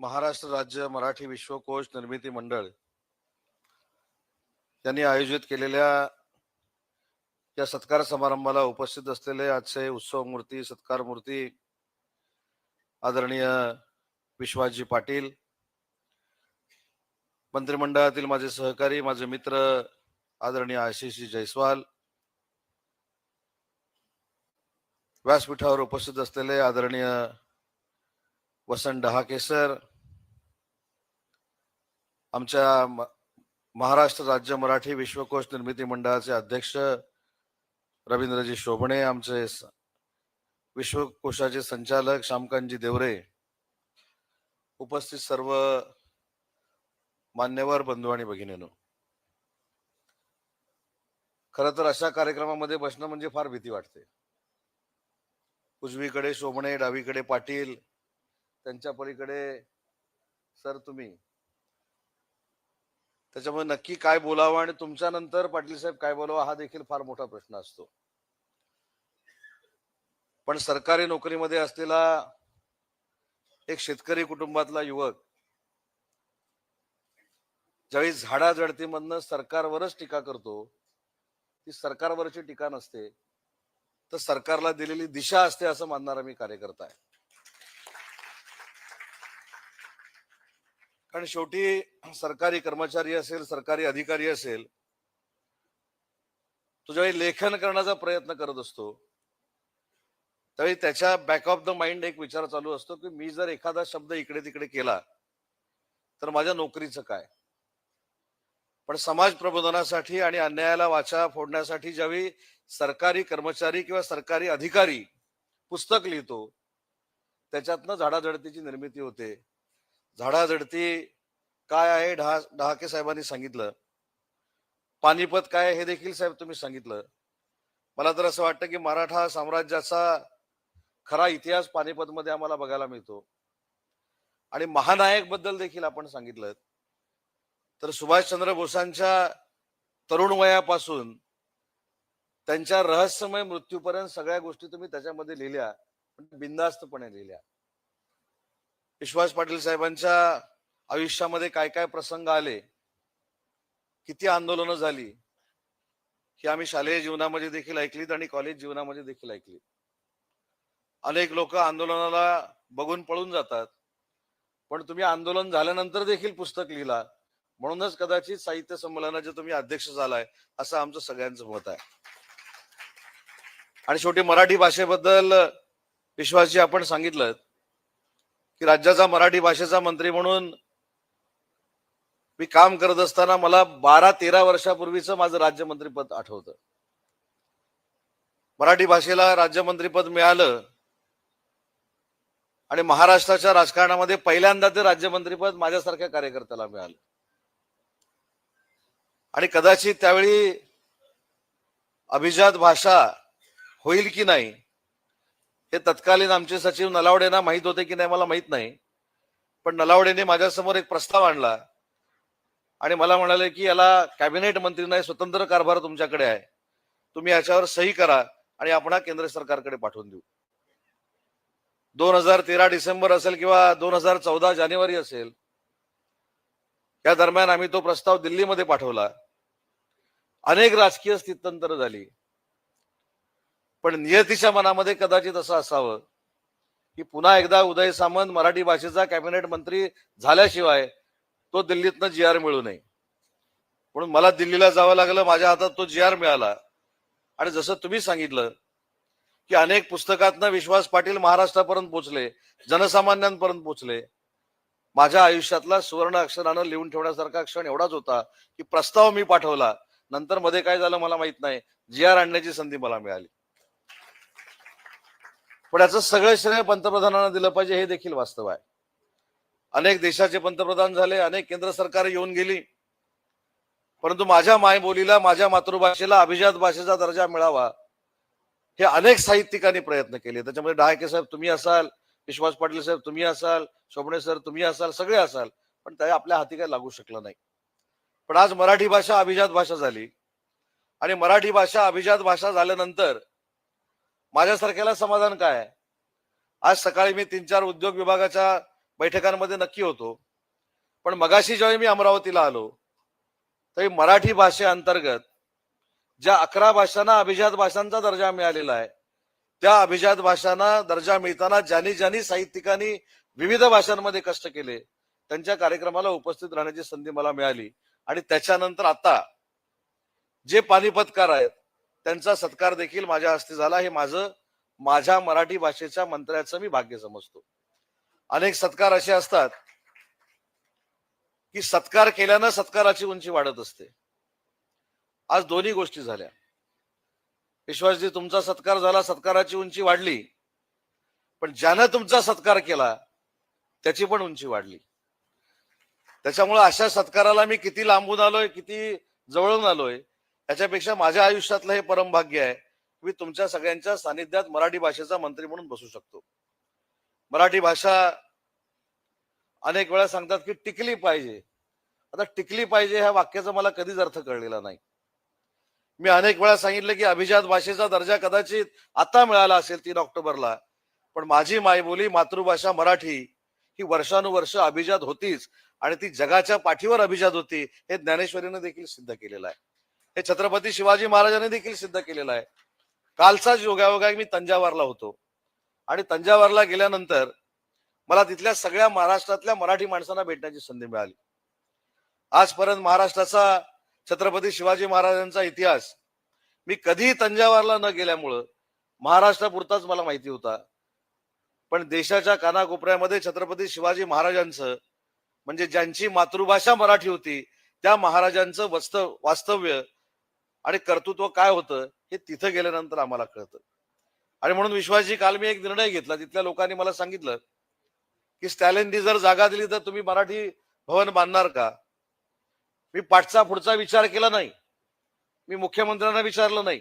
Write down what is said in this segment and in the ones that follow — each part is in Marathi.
महाराष्ट्र राज्य मराठी विश्वकोश निर्मिती मंडळ यांनी आयोजित केलेल्या या सत्कार समारंभाला उपस्थित असलेले आजचे उत्सव मूर्ती सत्कार मूर्ती आदरणीय विश्वासजी पाटील मंत्रिमंडळातील माझे सहकारी माझे मित्र आदरणीय आशिषजी जयस्वाल व्यासपीठावर उपस्थित असलेले आदरणीय वसंत डहाकेसर आमच्या महाराष्ट्र राज्य मराठी विश्वकोश निर्मिती मंडळाचे अध्यक्ष रवींद्रजी शोभणे आमचे विश्वकोशाचे संचालक श्यामकांतजी देवरे उपस्थित सर्व मान्यवर बंधू आणि भगिनीनो. खर तर अशा कार्यक्रमामध्ये बसणं म्हणजे फार भीती वाटते. उजवीकडे शोभणे डावीकडे पाटील त्यांच्या पलीकडे सर तुम्ही. त्याच्यामुळे नक्की काय बोलावं आणि तुमच्या नंतर पाटील साहेब काय बोलावं हा देखील फार मोठा प्रश्न असतो. पण सरकारी नोकरीमध्ये असलेला एक शेतकरी कुटुंबातला युवक ज्यावेळी झाडाझडतीमधनं सरकारवरच टीका करतो ती सरकारवरची टीका नसते तर सरकारला दिलेली दिशा असते असं मानणारा मी कार्यकर्ता आहे. कारण शेवटी सरकारी कर्मचारी असेल सरकारी अधिकारी असेल तो ज्यावेळी लेखन करण्याचा प्रयत्न करत असतो त्यावेळी त्याच्या बॅक ऑफ द माइंड एक विचार चालू असतो की मी जर एखादा शब्द इकडे तिकडे केला तर माझ्या नोकरीचं काय? पण समाज प्रबोधनासाठी आणि अन्यायाला वाचा फोडण्यासाठी ज्यावेळी सरकारी कर्मचारी किंवा सरकारी अधिकारी पुस्तक लिहितो त्याच्यातनं झाडाझडतीची निर्मिती होते. झाडाझडती काय आहे? ढहा डहाके साहेबांनी सांगितलं. पानिपत काय आहे हे देखील साहेब तुम्ही सांगितलं. मला तर असं वाटतं की मराठा साम्राज्याचा खरा इतिहास पानिपत मध्ये आम्हाला बघायला मिळतो. आणि महानायकबद्दल देखील आपण सांगितलं. तर सुभाषचंद्र बोसांच्या तरुण वयापासून त्यांच्या रहस्यमय मृत्यूपर्यंत सगळ्या गोष्टी तुम्ही त्याच्यामध्ये लिहिल्या. पण बिंदास्तपणे लिहिल्या. विश्वास पाटील साहेबांच्या आयुष्यामध्ये काय काय प्रसंग आले किती आंदोलनं झाली ही आम्ही शालेय जीवनामध्ये देखील ऐकलीत आणि कॉलेज जीवनामध्ये देखील ऐकली अनेक लोक आंदोलनाला बघून पळून जातात पण तुम्ही आंदोलन झाल्यानंतर देखील पुस्तक लिहिला म्हणूनच कदाचित साहित्य संमेलनाचे तुम्ही अध्यक्ष झालाय असं आमचं सगळ्यांचं मत आहे. आणि शेवटी मराठी भाषेबद्दल विश्वासजी आपण सांगितलं की राज्याचा मराठी भाषेचा मंत्री म्हणून मी काम करत असताना मला बारा तेरा वर्षापूर्वीचं माझं राज्यमंत्रीपद आठवतं. मराठी भाषेला राज्यमंत्रीपद मिळालं आणि महाराष्ट्राच्या राजकारणामध्ये पहिल्यांदा ते राज्यमंत्रीपद माझ्यासारख्या कार्यकर्त्याला मिळालं. आणि कदाचित त्यावेळी अभिजात भाषा होईल की नाही हे तत्कालीन आमचे सचिव नलावडेंना माहीत होते की नाही मला माहीत नाही. पण नलावडेने माझ्यासमोर एक प्रस्ताव आणला. आणि मला म्हणाले की याला कॅबिनेट मंत्री नाही स्वतंत्र कारभार तुमच्याकडे आहे. तुम्ही याच्यावर सही करा आणि आपण केंद्र सरकारकडे पाठवून देऊ. दोन हजार तेरा डिसेंबर असेल किंवा दोन हजार चौदा जानेवारी असेल या दरम्यान आम्ही तो प्रस्ताव दिल्लीमध्ये पाठवला. अनेक राजकीय स्थित्यंतर झाली. पण नियतीच्या मनामध्ये कदाचित असं असावं की पुन्हा एकदा उदय सामंत मराठी भाषेचा कॅबिनेट मंत्री झाल्याशिवाय तो दिल्लीतनं जी आर मिळू नये. म्हणून मला दिल्लीला जावं लागलं माझ्या हातात तो जी आर मिळाला. आणि जसं तुम्ही सांगितलं की अनेक पुस्तकातनं विश्वास पाटील महाराष्ट्रापर्यंत पोचले जनसामान्यांपर्यंत पोचले. माझ्या आयुष्यातला सुवर्ण अक्षरानं लिहून ठेवण्यासारखा क्षण एवढाच होता की प्रस्ताव मी पाठवला. नंतर मध्ये काय झालं मला माहीत नाही. जी आर आणण्याची संधी मला मिळाली. पण याचं सगळं श्रेय पंतप्रधानांना दिलं पाहिजे हे देखील वास्तव आहे. अनेक देशाचे पंतप्रधान झाले अनेक केंद्र सरकार येऊन गेली. परंतु माझ्या मायबोलीला माझ्या मातृभाषेला अभिजात भाषेचा दर्जा मिळावा हे अनेक साहित्यिकांनी प्रयत्न केले. त्याच्यामध्ये डहाके साहेब तुम्ही असाल विश्वास पाटील साहेब तुम्ही असाल शोभणे सर तुम्ही असाल सगळे असाल पण त्या आपल्या हाती काही लागू शकलं नाही. पण आज मराठी भाषा अभिजात भाषा झाली. आणि मराठी भाषा अभिजात भाषा झाल्यानंतर माझ्यासारख्याला समाधान काय आहे? आज सकाळी मी तीन चार उद्योग विभागाच्या बैठकांमध्ये नक्की होतो पण मगाशी ज्यावेळी मी अमरावतीला आलो तरी मराठी भाषेअंतर्गत ज्या अकरा भाषांना अभिजात भाषांचा दर्जा मिळालेला आहे त्या अभिजात भाषांना दर्जा मिळताना ज्यांनी ज्यांनी साहित्यिकांनी विविध भाषांमध्ये कष्ट केले त्यांच्या कार्यक्रमाला उपस्थित राहण्याची संधी मला मिळाली आणि त्याच्यानंतर आता जे पानिपतकार आहेत त्यांचा सत्कार देखील माझ्या हस्ते झाला. हे माझं माझ्या मराठी भाषेच्या मंत्र्याचं मी भाग्य समजतो. अनेक सत्कार असे असतात की सत्कार केल्यानं सत्काराची उंची वाढत असते. आज दोन्ही गोष्टी झाल्या. विश्वासजी तुमचा सत्कार झाला सत्काराची उंची वाढली. पण ज्यानं तुमचा सत्कार केला त्याची पण उंची वाढली. त्याच्यामुळे अशा सत्काराला मी किती लांबून आलोय किती जवळून आलोय याच्यापेक्षा माझ्या आयुष्यातलं हे परमभाग्य आहे मी तुमच्या सगळ्यांच्या सानिध्यात मराठी भाषेचा मंत्री म्हणून बसू शकतो. मराठी भाषा अनेक वेळा सांगतात की टिकली पाहिजे. आता टिकली पाहिजे ह्या वाक्याचा मला कधीच अर्थ कळलेला नाही. मी अनेक वेळा सांगितलं की अभिजात भाषेचा दर्जा कदाचित आता मिळाला असेल तीन ऑक्टोबरला पण माझी मायबोली मातृभाषा मराठी ही वर्षानुवर्ष अभिजात होतीच आणि ती जगाच्या पाठीवर अभिजात होती हे ज्ञानेश्वरीने देखील सिद्ध केलेलं आहे. हे छत्रपती शिवाजी महाराजांनी देखील सिद्ध केलेलं आहे. कालचाच योगायोगा मी तंजावरला होतो. आणि तंजावरला गेल्यानंतर मला तिथल्या सगळ्या महाराष्ट्रातल्या मराठी माणसांना भेटण्याची संधी मिळाली. आजपर्यंत महाराष्ट्राचा छत्रपती शिवाजी महाराजांचा इतिहास मी कधीही तंजावरला न गेल्यामुळं महाराष्ट्रापुरताच मला माहिती होता. पण देशाच्या कानाकोपऱ्यामध्ये छत्रपती शिवाजी महाराजांचं म्हणजे ज्यांची मातृभाषा मराठी होती त्या महाराजांचं वस्त वास्तव्य आणि कर्तृत्व काय होतं हे तिथं गेल्यानंतर आम्हाला कळतं. आणि म्हणून विश्वासजी काल मी एक निर्णय घेतला. तिथल्या लोकांनी मला सांगितलं की स्टॅलिननी जर जागा दिली तर तुम्ही मराठी भवन बांधणार का? मी पाठचा पुढचा विचार केला नाही. मी मुख्यमंत्र्यांना विचारलं नाही.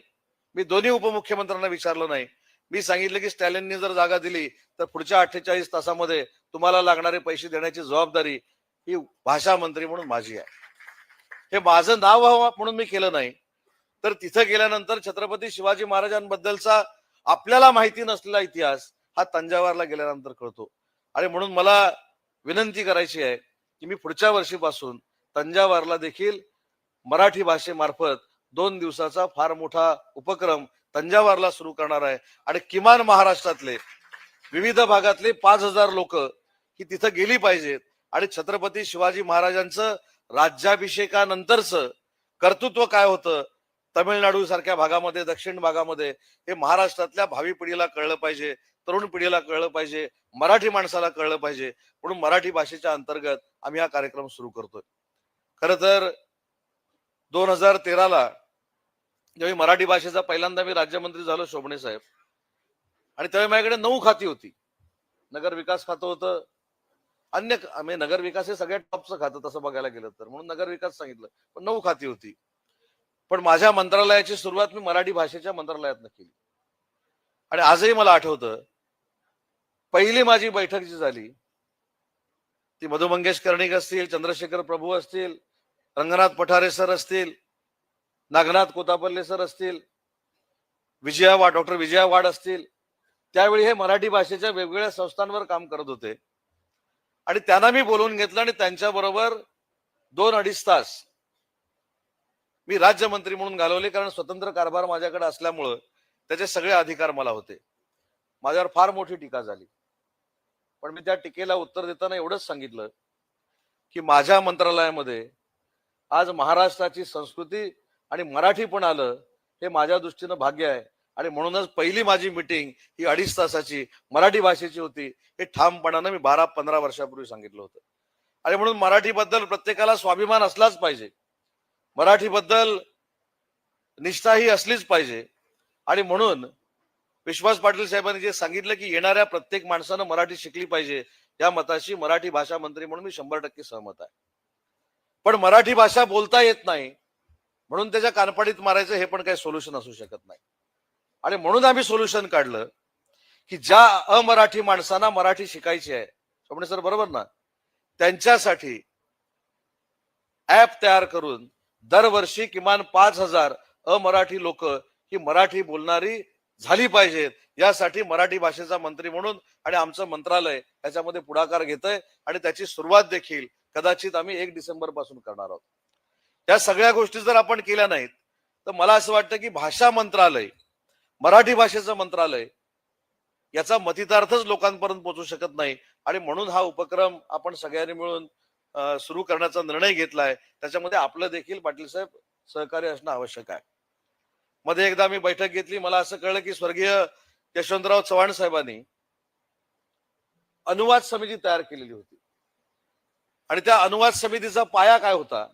मी दोन्ही उपमुख्यमंत्र्यांना विचारलं नाही. मी सांगितलं की स्टॅलिननी जर जागा दिली तर पुढच्या अठ्ठेचाळीस तासामध्ये तुम्हाला लागणारे पैसे देण्याची जबाबदारी ही भाषा मंत्री म्हणून माझी आहे. हे माझं नाव व्हावं म्हणून मी केलं नाही. तर तिथं गेल्यानंतर छत्रपती शिवाजी महाराजांबद्दलचा आपल्याला माहिती नसलेला इतिहास हा तंजावरला गेल्यानंतर कळतो. आणि म्हणून मला विनंती करायची आहे की मी पुढच्या वर्षीपासून तंजावरला देखील मराठी भाषेमार्फत दोन दिवसाचा फार मोठा उपक्रम तंजावरला सुरू करणार आहे. आणि किमान महाराष्ट्रातले विविध भागातले पाच हजार लोक ही तिथं गेली पाहिजेत. आणि छत्रपती शिवाजी महाराजांचं राज्याभिषेकानंतरच कर्तृत्व काय होतं? तमिळनाडू सारख्या भागामध्ये दक्षिण भागामध्ये हे महाराष्ट्रातल्या भावी पिढीला कळलं पाहिजे तरुण पिढीला कळलं पाहिजे मराठी माणसाला कळलं पाहिजे. म्हणून मराठी भाषेच्या अंतर्गत आम्ही हा कार्यक्रम सुरू करतोय. खर तर दोन हजार तेराला ज्यावेळी मराठी भाषेचा पहिल्यांदा मी राज्यमंत्री झालो शोभणे साहेब आणि त्यावेळी माझ्याकडे नऊ खाती होती. नगर विकास खातं होतं. अन्य म्हणजे नगर विकास हे सगळ्यात टॉपचं खातं तसं बघायला गेलं तर. म्हणून नगर विकास सांगितलं. पण नऊ खाती होती. पण माझ्या मंत्रालयाची सुरुवात मी मराठी भाषेच्या मंत्रालयातनं केली. आणि आजही मला आठवतं पहिली माझी बैठक जी झाली ती मधु मंगेश कर्णिक असतील चंद्रशेखर प्रभू असतील रंगनाथ पठारे सर असतील नागनाथ कोतापल्ले सर असतील विजया वाड डॉक्टर विजया वाड असतील त्यावेळी हे मराठी भाषेच्या वेगवेगळ्या संस्थांवर काम करत होते. आणि त्यांना मी बोलवून घेतलं आणि त्यांच्याबरोबर दोन अडीच तास मी राज्यमंत्री म्हणून घालवले कारण स्वतंत्र कारभार माझ्याकडे असल्यामुळं त्याचे सगळे अधिकार मला होते. माझ्यावर फार मोठी टीका झाली. पण मी त्या टीकेला उत्तर देताना एवढंच सांगितलं की माझ्या मंत्रालयामध्ये आज महाराष्ट्राची संस्कृती आणि मराठी पण आलं हे माझ्या दृष्टीनं भाग्य आहे. आणि म्हणूनच पहिली माझी मिटिंग ही अडीच तासाची मराठी भाषेची होती हे ठामपणानं मी बारा पंधरा वर्षापूर्वी सांगितलं होतं. आणि म्हणून मराठीबद्दल प्रत्येकाला स्वाभिमान असलाच पाहिजे. मराठीबद्दल निष्ठा ही असलीच पाहिजे. आणि म्हणून विश्वास पाटील साहेबांनी जे सांगितलं की येणाऱ्या प्रत्येक माणसानं मराठी शिकली पाहिजे या मताशी मराठी भाषा मंत्री म्हणून मी शंभर टक्के सहमत आहे. पण मराठी भाषा बोलता येत नाही म्हणून त्याच्या कानपाडीत मारायचं हे पण काही सोल्युशन असू शकत नाही. आणि म्हणून आम्ही सोल्युशन काढलं की ज्या अमराठी माणसांना मराठी शिकायची आहे सोमणे सर बरोबर ना? त्यांच्यासाठी ऍप तयार करून दरवर्षी किमान पाच हजार अमराठी लोक ही मराठी बोलणारी झाली पाहिजेत यासाठी मराठी भाषेचा मंत्री म्हणून आणि आमचं मंत्रालय याच्यामध्ये पुढाकार घेतंय आणि त्याची सुरुवात देखील कदाचित आम्ही एक डिसेंबरपासून करणार आहोत. या सगळ्या गोष्टी जर आपण केल्या नाहीत तर मला असं वाटतं की भाषा मंत्रालय मराठी भाषेचं मंत्रालय याचा मतितार्थच लोकांपर्यंत पोहोचू शकत नाही आणि म्हणून हा उपक्रम आपण सगळ्यांनी मिळून सुरू करण्याचा निर्णय घेतलाय. त्याच्यामध्ये आपलं देखील पाटील साहेब सहकार्य असणं आवश्यक आहे. मध्ये एकदा मी बैठक घेतली. मला असं कळलं की स्वर्गीय यशवंतराव चव्हाण साहेबांनी अनुवाद समिती तयार केलेली होती. आणि त्या अनुवाद समितीचा पाया काय होता?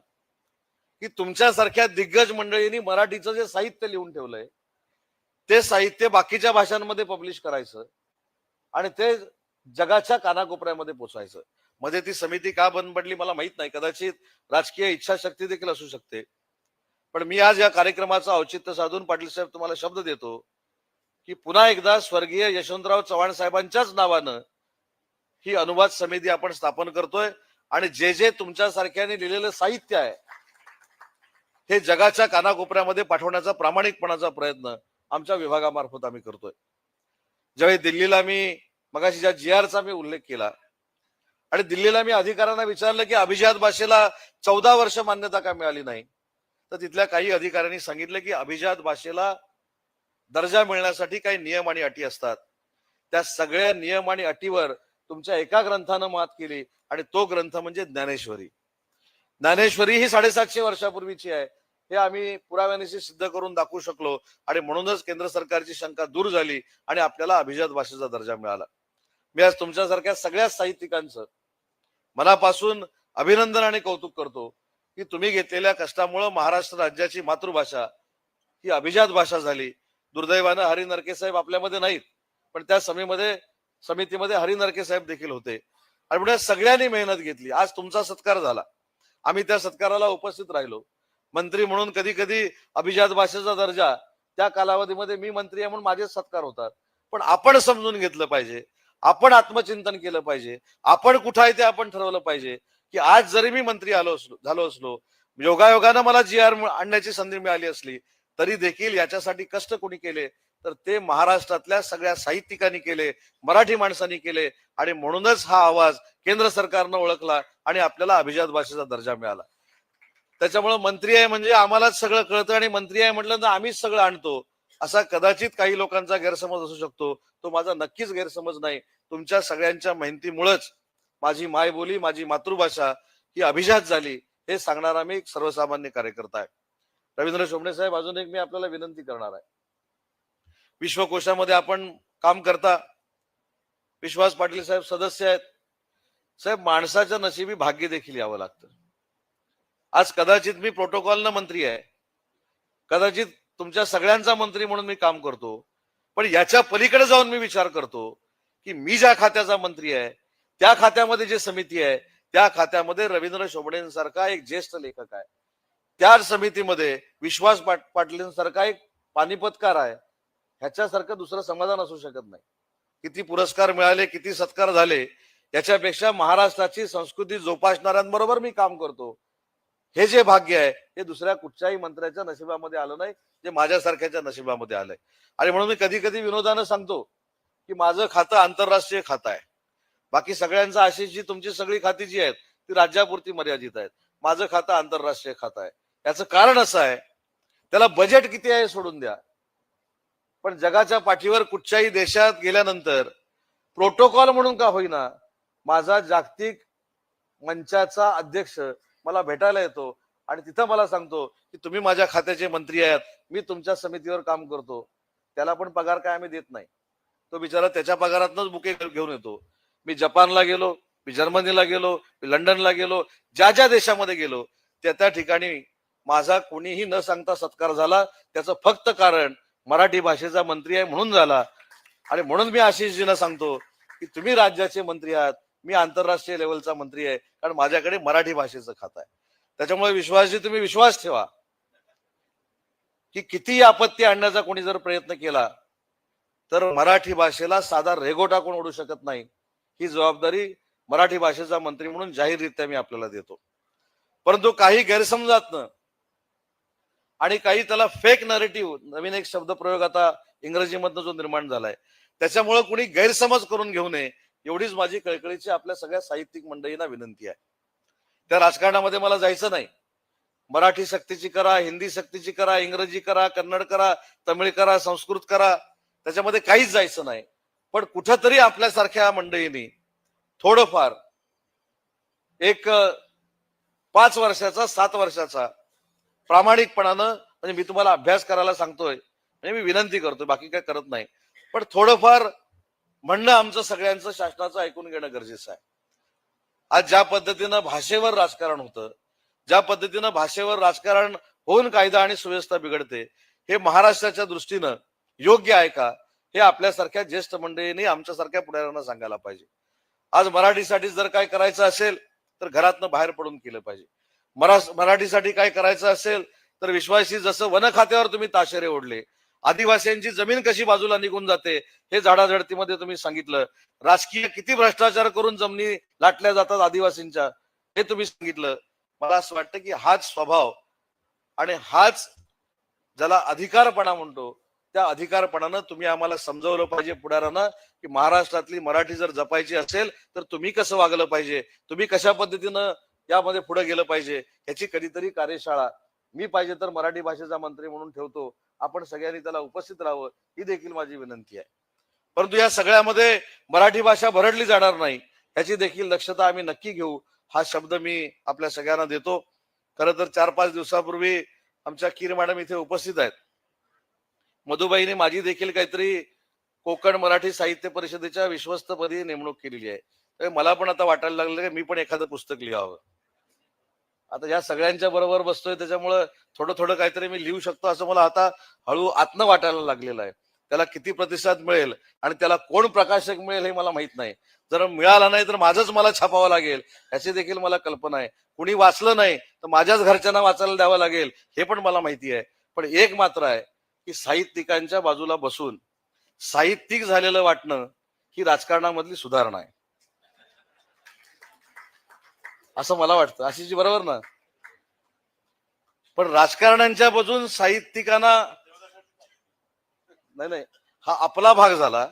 की तुमच्यासारख्या दिग्गज मंडळींनी मराठीचं जे साहित्य लिहून ठेवलंय ते साहित्य बाकीच्या भाषांमध्ये पब्लिश करायचं आणि ते जगाच्या कानाकोपऱ्यामध्ये पोचायचं. मध्ये ती समिती का बंद पडली मला माहीत नाही. कदाचित राजकीय इच्छाशक्ती देखील असू शकते. पण मी आज या कार्यक्रमाचं औचित्य साधून पाटील साहेब तुम्हाला शब्द देतो की पुन्हा एकदा स्वर्गीय यशवंतराव चव्हाण साहेबांच्याच नावानं ही अनुवाद समिती आपण स्थापन करतोय आणि जे जे तुमच्यासारख्याने लिहिलेलं साहित्य आहे हे जगाच्या कानाकोपऱ्यामध्ये पाठवण्याचा प्रामाणिकपणाचा प्रयत्न आमच्या विभागामार्फत आम्ही करतोय. ज्यावेळी दिल्लीला मी मगाशी ज्या जी आरचा मी उल्लेख केला आणि दिल्लीला मी अधिकाऱ्यांना विचारलं की अभिजात भाषेला चौदा वर्ष मान्यता का मिळाली नाही? तर तिथल्या काही अधिकाऱ्यांनी सांगितलं की अभिजात भाषेला दर्जा मिळण्यासाठी काही नियम आणि अटी असतात. त्या सगळ्या नियम आणि अटीवर तुमच्या एका ग्रंथानं मात केली आणि तो ग्रंथ म्हणजे ज्ञानेश्वरी. ज्ञानेश्वरी ही साडेसातशे वर्षापूर्वीची आहे. हे आम्ही पुराव्यानिशी सिद्ध करून दाखवू शकलो आणि म्हणूनच केंद्र सरकारची शंका दूर झाली आणि आपल्याला अभिजात भाषेचा दर्जा मिळाला. मी आज तुमच्यासारख्या सगळ्या साहित्यिकांचं मनापासून अभिनंदन आणि कौतुक करतो की तुम्ही घेतलेल्या कष्टामुळं महाराष्ट्र राज्याची मातृभाषा ही अभिजात भाषा झाली. दुर्दैवानं हरी नरके साहेब आपल्यामध्ये नाहीत पण त्या समीमध्ये समितीमध्ये हरी नरके साहेब देखील होते. आणि पुढे सगळ्यांनी मेहनत घेतली. आज तुमचा सत्कार झाला. आम्ही त्या सत्काराला उपस्थित राहिलो. मंत्री म्हणून कधी कधी अभिजात भाषेचा दर्जा त्या कालावधीमध्ये मी मंत्री आहे म्हणून माझे सत्कार होतात. पण आपण समजून घेतलं पाहिजे. आपण आत्मचिंतन केलं पाहिजे. आपण कुठं आहे ते आपण ठरवलं पाहिजे. की आज जरी मी मंत्री आलो असलो झालो असलो योगायोगानं मला जी आर आणण्याची संधी मिळाली असली तरी देखील याच्यासाठी कष्ट कोणी केले तर ते महाराष्ट्रातल्या सगळ्या साहित्यिकांनी केले मराठी माणसांनी केले आणि म्हणूनच हा आवाज केंद्र सरकारनं ओळखला आणि आपल्याला अभिजात भाषेचा दर्जा मिळाला. त्याच्यामुळे मंत्री आहे म्हणजे आम्हालाच सगळं कळतं आणि मंत्री आहे म्हटलं तर आम्हीच सगळं आणतो. असा कदाचित काही लोकांचा गैरसमज असू शकतो. तो माझा नक्कीच गैरसमज नाही. तुमच्या सगळ्यांच्या माहितीमुळेच माझी मायबोली माझी मातृभाषा ही अभिजात झाली हे सांगणारा मी एक सर्वसामान्य कार्यकर्ता आहे. रवींद्र शोभणे साहेब अजून एक मी आपल्याला विनंती करणार आहे. विश्वकोशामध्ये आपण काम करता. विश्वास पाटील साहेब सदस्य आहेत. साहेब माणसाच्या नशिबी भाग्य देखील यावं लागतं. आज कदाचित मी प्रोटोकॉलनं मंत्री आहे. कदाचित तुमच्या सगळ्यांचा मंत्री म्हणून मी काम करतो. पण याच्या पलीकडे जाऊन मी विचार करतो की मी ज्या खात्याचा मंत्री आहे त्या खात्यामध्ये जी समिती आहे त्या खात्यामध्ये रवींद्र शोभणेंसारखा एक ज्येष्ठ लेखक आहे. त्या समितीमध्ये विश्वास पाट पाटलींसारखा एक पानिपतकार आहे. ह्याच्यासारखं दुसरं समाधान असू शकत नाही. किती पुरस्कार मिळाले किती सत्कार झाले याच्यापेक्षा महाराष्ट्राची संस्कृती जोपासणाऱ्यांबरोबर मी काम करतो. हे जे भाग्य आहे हे दुसऱ्या कुठच्याही मंत्र्याच्या नशिबामध्ये आलं नाही जे माझ्यासारख्याच्या नशिबामध्ये आलंय. आणि म्हणून मी कधी कधी विनोदानं सांगतो की माझं खातं आंतरराष्ट्रीय खातं आहे. बाकी सगळ्यांचं आशिष जी तुमची सगळी खाती जी आहेत ती राज्यापुरती मर्यादित आहेत. माझं खातं आंतरराष्ट्रीय खातं आहे. याचं कारण असं आहे त्याला बजेट किती आहे सोडून द्या. पण जगाच्या पाठीवर कुठच्याही देशात गेल्यानंतर प्रोटोकॉल म्हणून का होईना माझा जागतिक मंचाचा अध्यक्ष मला भेटायला येतो आणि तिथं मला सांगतो की तुम्ही माझ्या खात्याचे मंत्री आहात मी तुमच्या समितीवर काम करतो. त्याला पण पगार काय आम्ही देत नाही. तो बिचारा त्याच्या पगारातनच बुके घेऊन येतो. मी जपानला गेलो मी जर्मनीला गेलो मी लंडनला गेलो ज्या ज्या देशामध्ये गेलो त्या त्या ठिकाणी माझा कोणीही न सांगता सत्कार झाला. त्याचं फक्त कारण मराठी भाषेचा मंत्री आहे म्हणून झाला. आणि म्हणून मी आशिषजींना सांगतो की तुम्ही राज्याचे मंत्री आहात मी आंतरराष्ट्रीय लेवलचा मंत्री आहे कारण माझ्याकडे मराठी भाषेचं खातं आहे. त्याच्यामुळे विश्वासजी तुम्ही विश्वास ठेवा. की किती आपत्ती आणण्याचा कोणी जर प्रयत्न केला तर मराठी भाषेला साधा रेगोटा कोण ओढू शकत नाही. ही जबाबदारी मराठी भाषेचा मंत्री म्हणून जाहीररित्या मी आपल्याला देतो. परंतु काही गैरसमजातनं आणि काही त्याला फेक नरेटिव्ह नवीन एक शब्द प्रयोग आता इंग्रजीमधनं जो निर्माण झालाय त्याच्यामुळे कुणी गैरसमज करून घेऊ नये एवढीच माझी कळकळीची आपल्या सगळ्या साहित्यिक मंडळींना विनंती आहे. त्या राजकारणामध्ये मला जायचं नाही. मराठी सक्तीची करा हिंदी सक्तीची करा इंग्रजी करा कन्नड करा तमिळ करा संस्कृत करा त्याच्यामध्ये काहीच जायचं नाही. पण कुठंतरी आपल्यासारख्या मंडळींनी थोडंफार एक पाच वर्षाचा सात वर्षाचा प्रामाणिकपणानं म्हणजे मी तुम्हाला अभ्यास करायला सांगतोय म्हणजे मी विनंती करतोय बाकी काय करत नाही. पण थोडंफार म्हणणं आमचं सगळ्यांचं शासनाचं ऐकून घेणं गरजेचं आहे. आज ज्या पद्धतीनं भाषेवर राजकारण होतं ज्या पद्धतीनं भाषेवर राजकारण होऊन कायदा आणि सुव्यवस्था बिघडते हे महाराष्ट्राच्या दृष्टीनं योग्य आहे का? हे आपल्यासारख्या ज्येष्ठ मंडळींनी आमच्यासारख्या पुढाऱ्यांना सांगायला पाहिजे. आज मराठीसाठी जर काय करायचं असेल तर घरातनं बाहेर पडून केलं पाहिजे. मरा मराठीसाठी काय करायचं असेल तर विश्वासी जसं वन खात्यावर तुम्ही ताशेरे ओढले आदिवासींची जमीन कशी बाजूला निघून जाते हे झाडाझडतीमध्ये तुम्ही सांगितलं. राजकीय किती भ्रष्टाचार करून जमिनी लाटल्या जातात आदिवासींच्या हे तुम्ही सांगितलं. मला असं वाटतं की हाच स्वभाव आणि हाच ज्याला अधिकारपणा म्हणतो त्या अधिकारपणानं तुम्ही आम्हाला समजवलं पाहिजे पुढाऱ्यांना की महाराष्ट्रातली मराठी जर जपायची असेल तर तुम्ही कसं वागलं पाहिजे? तुम्ही कशा पद्धतीनं यामध्ये पुढे गेलं पाहिजे? याची कधीतरी कार्यशाळा मी पाहिजे तर मराठी भाषेचा मंत्री म्हणून ठेवतो. आपण सगळ्यांनी त्याला उपस्थित राहावं ही देखील माझी विनंती आहे. परंतु या सगळ्यामध्ये मराठी भाषा भरडली जाणार नाही याची देखील दक्षता आम्ही नक्की घेऊ हा शब्द मी आपल्या सगळ्यांना देतो. खरं तर चार पाच दिवसापूर्वी आमच्या कीर मॅडम इथे उपस्थित आहेत. मधुबाईने माझी देखील काहीतरी कोकण मराठी साहित्य परिषदेच्या विश्वस्तपदी नेमणूक केलेली आहे. मला पण आता वाटायला लागलं की मी पण एखादं पुस्तक लिहावं. आता या सगळ्यांच्या बरोबर बसतोय त्याच्यामुळं थोडं थोडं काहीतरी मी लिहू शकतो असं मला आता हळू आत्म वाटायला लागलेलं आहे. त्याला किती प्रतिसाद मिळेल आणि त्याला कोण प्रकाशक मिळेल हे मला माहीत नाही. जर मिळाला नाही तर माझंच मला छापावं लागेल. याची देखील मला कल्पना आहे. कुणी वाचलं नाही तर माझ्याच घरच्यांना वाचायला द्यावं लागेल हे पण मला माहिती आहे. पण एक मात्र आहे की साहित्यिकांच्या बाजूला बसून साहित्यिक झालेलं वाटणं ही राजकारणामधली सुधारणा आहे. असं मला वाटतं. आशिषजी बरोबर ना. पण राजकारण्यांच्या बाजून साहित्यिकांना नाही नाही. हा आपला भाग झाला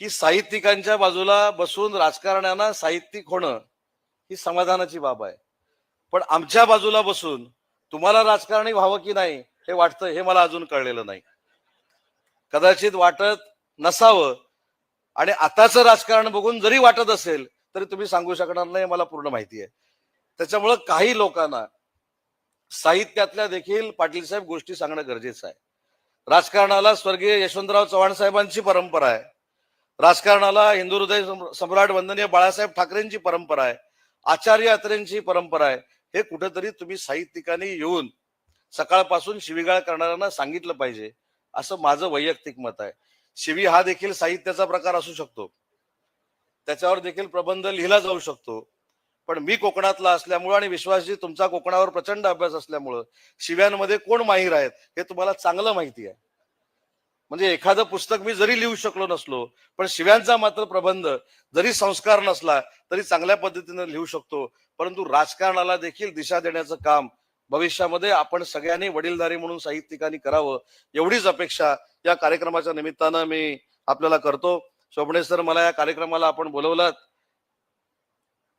की साहित्यिकांच्या बाजूला बसून राजकारण्यांना साहित्यिक होणं ही समाधानाची बाब आहे. पण आमच्या बाजूला बसून तुम्हाला राजकारणी व्हावं की नाही हे वाटतं हे मला अजून कळलेलं नाही. कदाचित वाटत नसावं आणि आताचं राजकारण बघून जरी वाटत असेल तरी तुम्ही सांगू शकणार नाही हे मला पूर्ण माहिती आहे. त्याच्यामुळं काही लोकांना साहित्यातल्या देखील पाटील साहेब गोष्टी सांगणं गरजेचं आहे. राजकारणाला स्वर्गीय यशवंतराव चव्हाण साहेबांची परंपरा आहे. राजकारणाला हिंदू हृदय सम्राट वंदनीय बाळासाहेब ठाकरेंची परंपरा आहे. आचार्य अत्रेंची परंपरा आहे. हे कुठेतरी तुम्ही साहित्यिकांनी येऊन सकाळपासून शिवीगाळ करणाऱ्यांना सांगितलं पाहिजे असं माझं वैयक्तिक मत आहे. शिवी हा देखील साहित्याचा प्रकार असू शकतो. त्याच्यावर देखील प्रबंध लिहिला जाऊ शकतो. पण मी कोकणातला असल्यामुळं आणि विश्वासजी तुमचा कोकणावर प्रचंड अभ्यास असल्यामुळं शिव्यांमध्ये कोण माहीर आहेत हे तुम्हाला चांगलं माहिती आहे. म्हणजे एखादं पुस्तक मी जरी लिहू शकलो नसलो पण शिव्यांचा मात्र प्रबंध जरी संस्कार नसला तरी चांगल्या पद्धतीने लिहू शकतो. परंतु राजकारणाला देखील दिशा देण्याचं काम भविष्यामध्ये आपण सगळ्यांनी वडीलधारी म्हणून साहित्यिकांनी करावं एवढीच अपेक्षा या कार्यक्रमाच्या निमित्तानं मी आपल्याला करतो. शोभणे सर मला या कार्यक्रमाला आपण बोलवलात.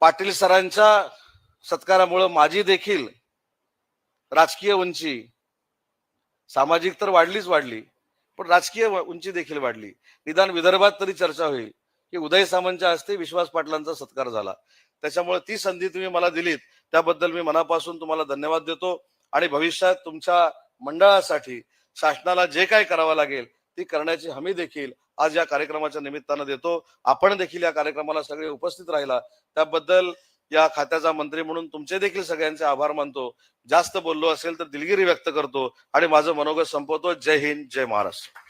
पाटील सरांच्या सत्कारामुळं माझी देखील राजकीय उंची सामाजिक तर वाढलीच वाढली पण राजकीय उंची देखील वाढली. निदान विदर्भात तरी चर्चा होईल की उदय सामंतच्या हस्ते विश्वास पाटलांचा सत्कार झाला. त्याच्यामुळे ती संधी तुम्ही मला दिलीत त्याबद्दल मी मनापासून तुम्हाला धन्यवाद देतो आणि भविष्यात तुमच्या मंडळासाठी शासनाला जे काय करावं लागेल ती करण्याची हमी देखील आज या कार्यक्रमाच्या निमित्तानं देतो. आपण देखील या कार्यक्रमाला सगळे उपस्थित राहिला. त्याबद्दल या खात्याचा मंत्री म्हणून तुमचे देखील सगळ्यांचे आभार मानतो. जास्त बोललो असेल तर दिलगिरी व्यक्त करतो. आणि माझं मनोगत संपवतो. जय हिंद जय महाराष्ट्र.